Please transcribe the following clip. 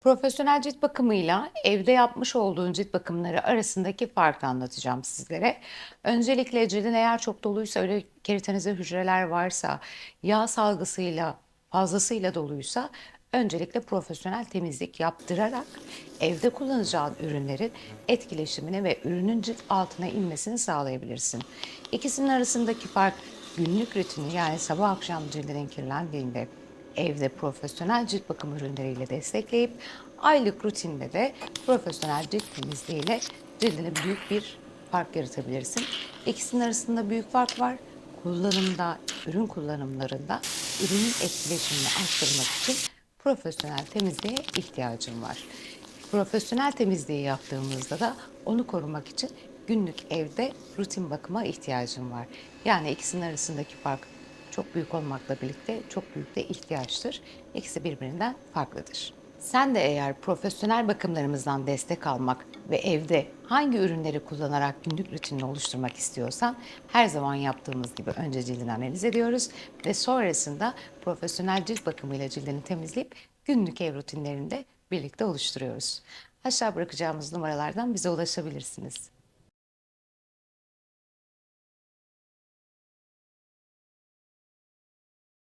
Profesyonel cilt bakımıyla evde yapmış olduğun cilt bakımları arasındaki farkı anlatacağım sizlere. Öncelikle cildin eğer çok doluysa, öyle keratinize hücreler varsa, yağ salgısıyla fazlasıyla doluysa öncelikle profesyonel temizlik yaptırarak evde kullanacağın ürünlerin etkileşimini ve ürünün cilt altına inmesini sağlayabilirsin. İkisinin arasındaki fark günlük rutini yani sabah akşam cildinin kirlendiğinde evde profesyonel cilt bakım ürünleriyle destekleyip aylık rutinde de profesyonel cilt temizliğiyle cildine büyük bir fark yaratabilirsin. İkisinin arasında büyük fark var. Kullanımda, ürün kullanımlarında ürünün etkileşimini arttırmak için profesyonel temizliğe ihtiyacın var. Profesyonel temizliği yaptığımızda da onu korumak için günlük evde rutin bakıma ihtiyacın var. Yani ikisinin arasındaki fark çok büyük olmakla birlikte çok büyük de ihtiyaçtır. İkisi birbirinden farklıdır. Sen de eğer profesyonel bakımlarımızdan destek almak ve evde hangi ürünleri kullanarak günlük rutinini oluşturmak istiyorsan her zaman yaptığımız gibi önce cildini analiz ediyoruz ve sonrasında profesyonel cilt bakımıyla cildini temizleyip günlük ev rutinlerinde birlikte oluşturuyoruz. Aşağı bırakacağımız numaralardan bize ulaşabilirsiniz.